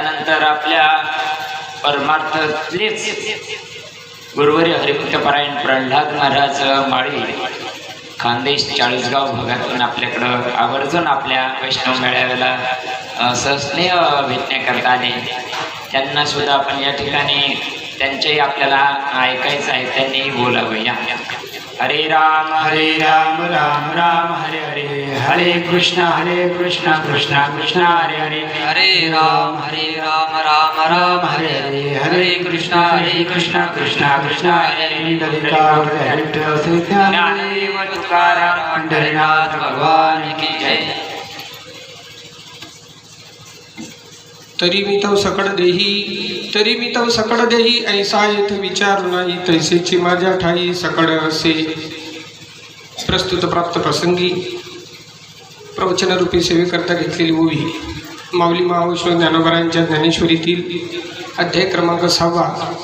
त्यानंतर आपल्या परमार्थलेच गुरुवारी हरिभक्तपरायण प्रल्हाद महाराज माळी खानदेश चाळीसगाव भागातून आपल्याकडं आवर्जून आपल्या वैष्णव मेळाव्याला सहस्नेह भेटण्याकरता आले त्यांना सुद्धा आपण या ठिकाणी त्यांच्याही आपल्याला ऐकायचं आहे त्यांनीही बोलावं या. हरे राम हरे राम राम राम हरे हरे हरे कृष्ण हरे कृष्ण कृष्ण कृष्ण हरे हरे। हरे राम हरे राम राम राम हरे हरे हरे कृष्ण हरे कृष्ण कृष्ण कृष्ण हरे हरे। ज्ञानदेव तुकाराम पंढरीनाथ भगवान की जय। तरी मी तव सकड देही तरी मी तव सकड देही ऐसा येथ विचार नाही तैसेची माझ्या ठाई सकड असे. प्रस्तुत प्राप्त प्रसंगी प्रवचनरूपी सेवेकरता घेतलेली ओवी माऊली महाविष्णू ज्ञानोबरांच्या ज्ञानेश्वरीतील अध्याय क्रमांक सहावा.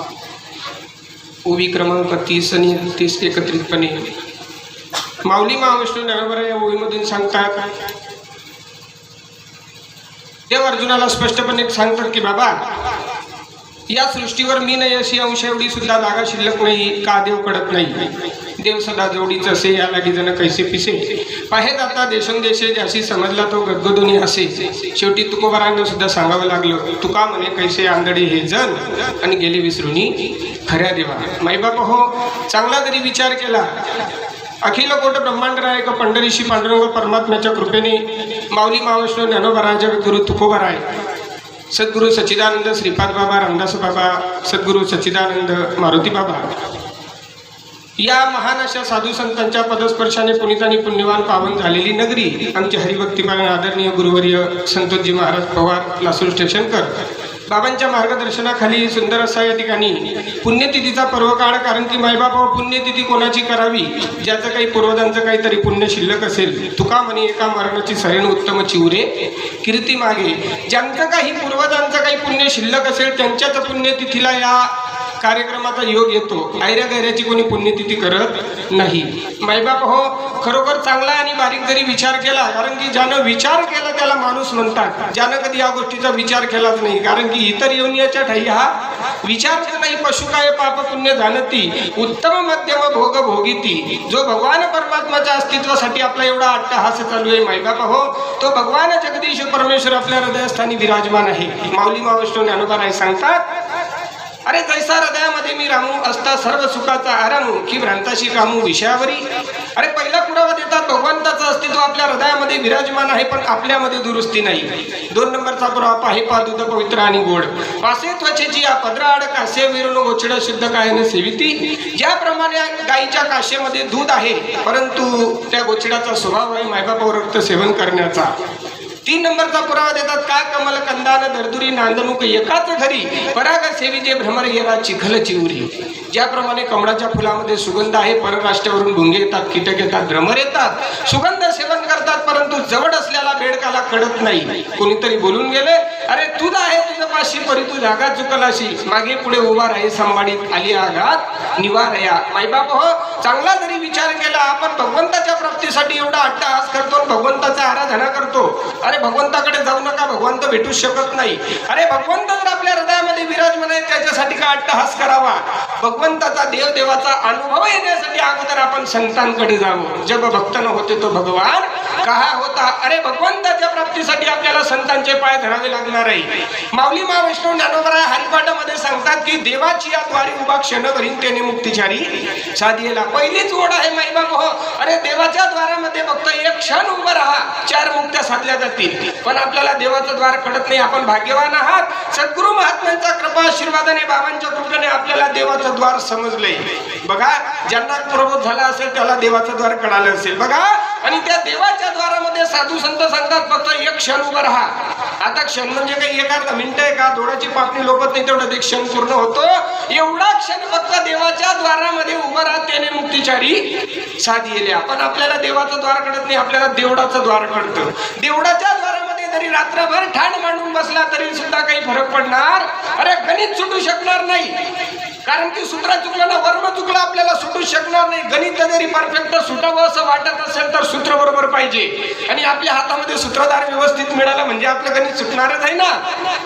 ओवी क्रमांक तीस आणि तीस एकत्रितपणे. माऊली महाविष्णू ज्ञानोबरा या ओवीमधून सांगतात देव अर्जुनाला स्पष्टपणे सांगतात की बाबा या सृष्टीवर मी नाही अशी अंश एवढी सुद्धा जागा शिल्लक नाही का देव कडत नाही? देव सदा जोडीच असे या लागी जण कैसे पिसे? पाहे जाता देशोंदेशे ज्याशी समजला तो गदगदोनी असे. शेवटी तुकोबारांना सुद्धा सांगावं लागलं तुका म्हणे कैसे आंधळे हे जण आणि गेले विसरुनी खऱ्या देवा. माईबाप हो चांगला जरी विचार केला. अखिल कोट ब्रह्मांड नायक पंढरीशी पांडुरंग परमात्म्याच्या कृपेने माऊली महाविष्णू ज्ञानोबराजा गुरु तुकोबराय. सद्गुरू सच्चिदानंद श्रीपाद बाबा रामदास बाबा सद्गुरू सच्चिदानंद मारुती बाबा. या महान अशा साधू संतांच्या पदस्पर्शाने पुनित आणि पुण्यवान पावन झालेली नगरी आमचे हरिभक्तिपालन आदरणीय गुरुवर्य संतोषजी महाराज पवार लासूर स्टेशनकर बाबांच्या मार्गदर्शनाखाली सुंदर असा या ठिकाणी पुण्यतिथीचा पर्व काळ कारण की मायबाप पुण्यतिथी कोणाची करावी? ज्याचं काही पूर्वजांचं काहीतरी पुण्य शिल्लक असेल तुका म्हणे एका मरणाची सरेण उत्तम चिवरे कीर्ती मागे. ज्यांचं काही पूर्वजांचं काही पुण्य शिल्लक असेल त्यांच्याच पुण्यतिथीला या कार्यक्रमाचा योग येतो. आयऱ्या गैऱ्याची कोणी पुण्यतिथी करत नाही. मायबाप हो खरोखर चांगला आणि बारीक जरी विचार केला कारण की ज्यानं विचार केला त्याला माणूस म्हणतात. ज्यानं कधी या गोष्टीचा विचार केलाच नाही. कारण की इतर योनियाच्या ठाई हा विचार नाही पशु काय पाप पुण्य जाणती. उत्तम मध्यम भोग भोगिती. जो भगवान परमात्माच्या अस्तित्वासाठी आपला एवढा अट्टहास चालू आहे माईबाप हो तो भगवान जगदीश परमेश्वर आपल्या हृदयस्थानी विराजमान आहे. माऊली महावैष्णव ज्ञानोबा राय सांगतात अरे तैसा हृदयामध्ये मी रामू असता सर्व सुखाचा आरामू की भ्रांताशी कामू विषयावरी. अरे पहिला पुरावा देतात भगवंताचं अस्तित्व आपल्या हृदयामध्ये विराजमान आहे पण आपल्यामध्ये दुरुस्ती नाही. दोन नंबरचा पुरावा पाहे पा दूध पवित्र आणि गोड. पासे त्वचेची या पदराआड कासे विरुण गोचड शुद्ध कायने सेविती. ज्याप्रमाणे गाईच्या काशेमध्ये दूध आहे परंतु त्या गोचड्याचा स्वभाव आहे मायबापावर रक्त सेवन करण्याचा. तीन नंबरचा पुरावा देतात का कमल कंदान दरदुरी नांदणूक एकाच घरी? पराग सेवीचे भ्रमर गेला चिखल चिवरी. ज्याप्रमाणे कमळाच्या फुलामध्ये सुगंध आहे परराष्ट्रावरून भुंगे येतात कीटक येतात भ्रमर येतात. सुगंध सेवन करतात परंतु जवळ असलेला बेडकाला कळत नाही. कोणीतरी बोलून गेले अरे तुझा आहे तुझं पाशी परी तू जागा चुकलाशी मागे पुढे उभा राही सांभाळीत आली आघात निवारया. मायबाप हो चांगला जरी विचार केला आपण भगवंताच्या एवढा अट्टहास करतो भगवंताचा आराधना करतो. अरे भगवंताकडे जाऊ नका भगवंत भेटूच शकत नाही. अरे भगवंत जर आपल्या हृदयामध्ये विराजमान आहे त्याच्यासाठी का अट्टहास करावा? भगवंताचा देवदेवाचा अनुभव येण्यासाठी अगोदर आपण संतांकडे जावं. जब भक्त न होते तो भगवान. कहा होता अरे भगवंताच्या प्राप्तीसाठी आपल्याला संतांचे पाय धरावे लागणार आहे. माऊली महाविष्णू ज्ञानोबरा हरिपाठामध्ये सांगतात की देवाची या द्वारी उभा क्षण भरीन त्याने मुक्तीचारी साधीला. पहिलीच ओढ आहे माईबाप हो अरे देवाच्या द्वारामध्ये फक्त एक क्षण उभं राहा. चार मुक्त्या साधल्या जातील. पण आपल्याला देवाचं द्वार कळत नाही. आपण भाग्यवान आहात. सद्गुरु महात्म्यांचा कृपा आशीर्वादाने बाबांच्या कृपेने आपल्याला देवाचं द्वार समजले. बघा ज्यांना प्रबोध झाला असेल त्याला देवाचं द्वार कळालं असेल. बघा आणि त्या देवाच्या द्वारामध्ये साधू संत सांगतात फक्त एक क्षण उभं राहा. आता क्षण म्हणजे काही एक अर्धा मिनिट आहे का? दोडाची पापणी लोपत नाही तेवढं ते क्षण पूर्ण होतो. एवढा क्षण फक्त देवाच्या द्वारामध्ये उभं राहत त्याने मुक्तीचारी साधी येले आपण आपल्याला देवाचं द्वार कळत नाही आपल्याला देवडाचं द्वार कळतं. देवडाच्या द्वारामध्ये जरी रात्रभर ठाण मांडून बसला तरी सुद्धा काही फरक पडणार अरे गणित सुटू शकणार नाही. कारण की सूत्र चुकलं ना वर्ण चुकलं आपल्याला सुटू शकणार नाही. गणित जरी परफेक्ट सुटावं असं वाटत असेल तर सूत्र बरोबर पाहिजे. आणि आपल्या हातामध्ये सूत्रधार व्यवस्थित मिळालं म्हणजे आपलं गणित सुटणारच आहे ना.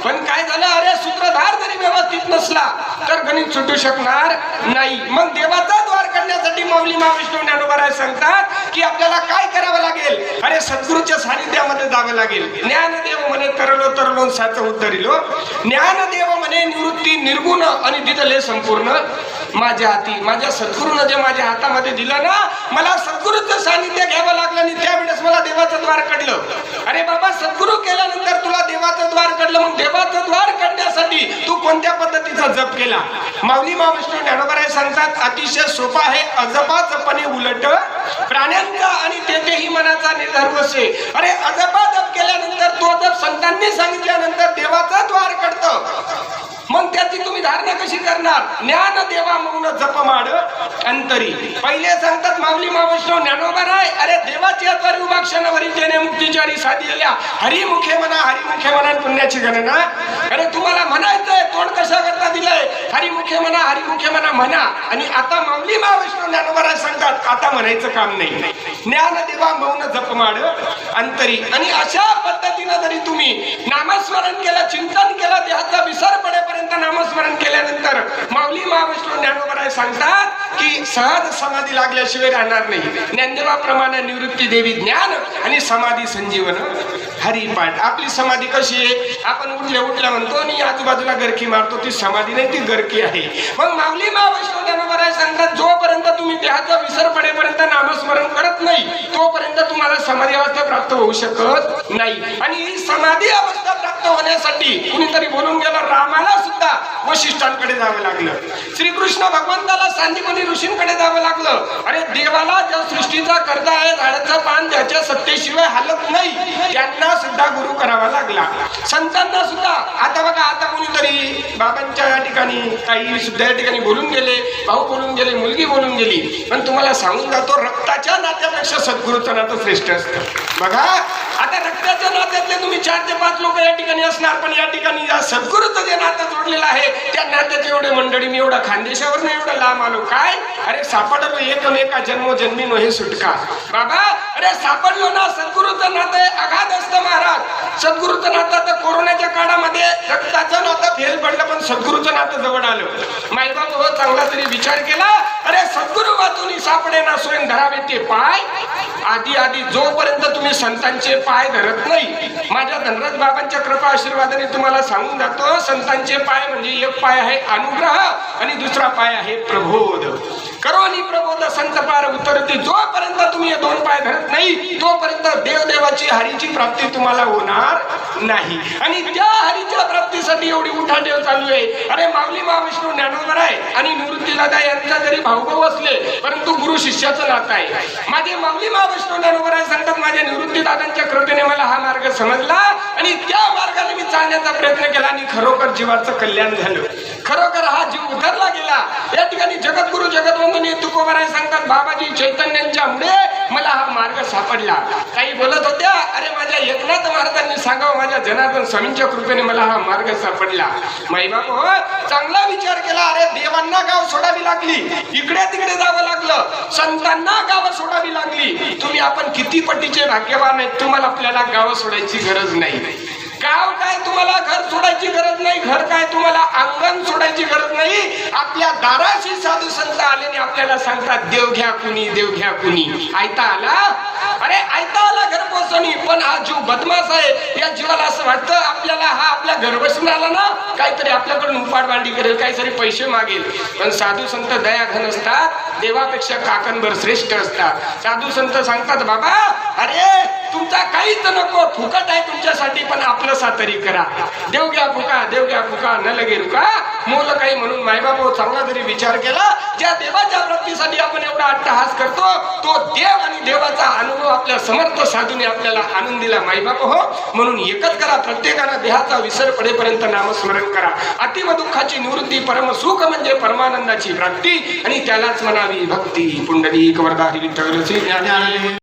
पण काय झालं? अरे सूत्रधार जरी व्यवस्थित नसला तर गणित सुटू शकणार नाही. मग देवाचा द्वार करण्यासाठी माऊली महाविष्णू ज्ञानोबराय सांगतात की आपल्याला काय करावं लागेल? अरे सद्गुरूच्या सानिध्यामध्ये जावं लागेल. ज्ञानदेव म्हणे तरलो तरलो साच उद्धरिलो ज्ञानदेव म्हणे निवृत्ती निर्गुण आणि दिदले संपूर्ण. माझ्या हाती माझ्या सद्गुरूनं जे माझ्या हातामध्ये दिलं ना मला सद्गुरूचं सानिध्य घ्यावं लागलं आणि त्यावेळेस मला देवाचं द्वार जप केला. माऊली महाविष्णू ज्ञानोबराय सांगतात अतिशय सोपा आहे अजपा जपणे उलट. प्राण्यांचा आणि तेथेही मनाचा निर्धार बसे. अरे अजपा जप केल्यानंतर तो जप संतांनी सांगितल्यानंतर देवाचा द्वार कडतं मग त्याची तुम्ही धारणा कशी करणार? ज्ञान देवा मौन जप माड. अंतरी. पहिले सांगतात माऊली महावैष्णव ज्ञानोबा राय अरे देवाची अद्वारे उभा क्षणवरी जेणे मुक्तीचारी साधलेल्या हरिमुखे म्हणा हरिमुखे म्हणा पुण्याची गणना. अरे तुम्हाला म्हणायचंय तोंड कशा मुख्य म्हणा हरिमुख्य म्हणा म्हणा. आणि आता माऊली महाविष्णू ज्ञानोबा सांगतात आता म्हणायचं काम नाही. ज्ञान देवा मौन जप माड अंतरी. आणि अशा पद्धतीनं जरी तुम्ही नामस्मरण केलं चिंतन केलं देहाचा विसर पडेपर्यंत नामस्मरण केल्यानंतर माऊली महाविष्णू ज्ञानोबराय सांगतात की सहज समाधी लागल्याशिवाय राहणार नाही. ज्ञानदेवाप्रमाणे निवृत्ती देवी ज्ञान आणि समाधी संजीवन. हरिपाठ आपली समाधी कशी आहे? आपण उठल्या उठल्या म्हणतो आणि आजूबाजूला गरकी मारतो. ती समाधी नाही ती गरकी आहे. मग माऊली महाविष्णू सांगतात जोपर्यंत तुम्ही देहाचा विसर पडेपर्यंत नामस्मरण करत नाही तोपर्यंत तुम्हाला समाधी अवस्था प्राप्त होऊ शकत नाही. आणि ही समाधी अवस्था प्राप्त होण्यासाठी कुणीतरी बोलून गेलं रामाला सुद्धा वशिष्ठांकडे जावं लागलं. श्रीकृष्ण भगवंताला सांदीपनी ऋषींकडे जावं लागलं. अरे देवाला ज्या सृष्टीचा करता आहे झाडाचं पान ज्याच्या सत्तेशिवाय हालत नाही. त्यांना सुद्धा गुरु करावा लागला. संतांना सुद्धा आता बघा आता कोणीतरी बाबांच्या या ठिकाणी काही सुद्धा या ठिकाणी बोलून गेले भाऊ बोलून गेले मुलगी बोलून गेली. पण तुम्हाला सांगून जातो रक्ताच्या नात्यापेक्षा सद्गुरूचं नातं श्रेष्ठ असतं. बघा. आता रक्ताच्या नात्यातले तुम्ही चार ते पाच लोक या ठिकाणी असणार पण या ठिकाणी या सद्गुरूचं जे नातं जोडलेलं आहे त्या नात्याचे एवढे मंडळी मी एवढा खानदेशावर एवढं लांब आलो. काय? अरे सापडलो एकमेका जन्मोजन्मी नो हे सुटका. बाबा अरे सापडलो ना सद्गुरूचं नातं अघात अगाध असतं महाराज. सद्गुरूचं नातं तर कोरोनाच्या काळामध्ये रक्ताचं नातं फेल पडलं पण सद्गुरूचं नातं जवळ आलं. माईबाप हो चांगला तरी विचार केला. अरे सद्गुरू वाचून सापडे ना स्वयं धरावे ते पाय. आधी आधी जोपर्यंत तुम्ही संतांचे पाय धरत नाही माझ्या धनराज बाबांच्या कृपा आशीर्वादाने तुम्हाला सांगून जातो संतांचे पाय म्हणजे एक पाय आहे अनुग्रह आणि दुसरा पाय आहे प्रबोध. करोनी प्रबोध संत पार उतरते. जोपर्यंत तुम्ही हे दोन पाय धरत नाही तोपर्यंत देवदेवाची हरीची प्राप्ती तुम्हाला होणार नाही. आणि त्या हरीच्या प्राप्तीसाठी एवढी उठाठेव चालू आहे. अरे माऊली महाविष्णू ज्ञानोबर आहे आणि निवृत्ती दादा यांचा जरी भाऊभाऊ असले परंतु गुरु शिष्याचं नातं आहे. माझे माऊली महाविष्णू ज्ञानोबर आहे सांगतात माझ्या निवृत्ती दादांच्या कृपेने मला हा मार्ग समजला आणि त्या मार्गाने मी चालण्याचा प्रयत्न केला आणि खरोखर जीवाचं कल्याण झालं. खरोखर हा जीव उतरला गेला. या ठिकाणी जगद्गुरु जगदवंदनी तुकोबराय सांगतात बाबाजी चैतन्यांच्यामुळे मला हा मार्ग सापडला. काही बोलत होत्या अरे माझ्या एकनाथ महाराजांनी सांगावं माझ्या जनार्दन स्वामींच्या कृपेने मला हा मार्ग सापडला. माई हो चांगला विचार केला अरे देवांना गाव सोडावी लागली इकडे तिकडे जावं लागलं संतांना गावं सोडावी लागली. तुम्ही आपण किती पटीचे भाग्यवान आहेत तुम्हाला आपल्याला गावं सोडायची गरज नाही. गाव काय तुम्हाला घर सोडायची गरज नाही घर काय तुम्हाला अंगण सोडायची गरज नाही. आपल्या दाराशी साधू संत आल्याने आपल्याला सांगतात देव घ्या कुणी देव घ्या कुणी. आयता आला? अरे आयता आला घर पोचवणी पण हा जीव बदमाश आहे. या जीवाला असं वाटतं आपल्याला हा आपल्या घर बसून आला ना काहीतरी आपल्याकडून उपाड बांडी करेल काहीतरी पैसे मागेल. पण साधू संत दयाघन असतात देवापेक्षा काकणभर श्रेष्ठ असतात. साधू संत सांगतात बाबा अरे तुमचा काहीच नको फुकट आहे तुमच्यासाठी पण आपलं सातरी करा. देव घ्या फुका देव घ्या फुका न लगे रुका. मोल काही म्हणून मायबाप चांगला जरी विचार केला ज्या देवाच्या प्राप्तीसाठी आपण एवढा अट्टहास करतो तो देव आणि देवाचा अनुभव आपल्या समर्थ साधूने आपल्याला आनंद दिला मायबाप. हो म्हणून एकच करा प्रत्येकानं देहाचा विसर पडेपर्यंत नामस्मरण करा. अतिव दुःखाची निवृत्ती परम सुख म्हणजे परमानंदाची प्राप्ती आणि त्यालाच म्हणावी भक्ती. पुंडलिक वरदारी विठ्ठल श्री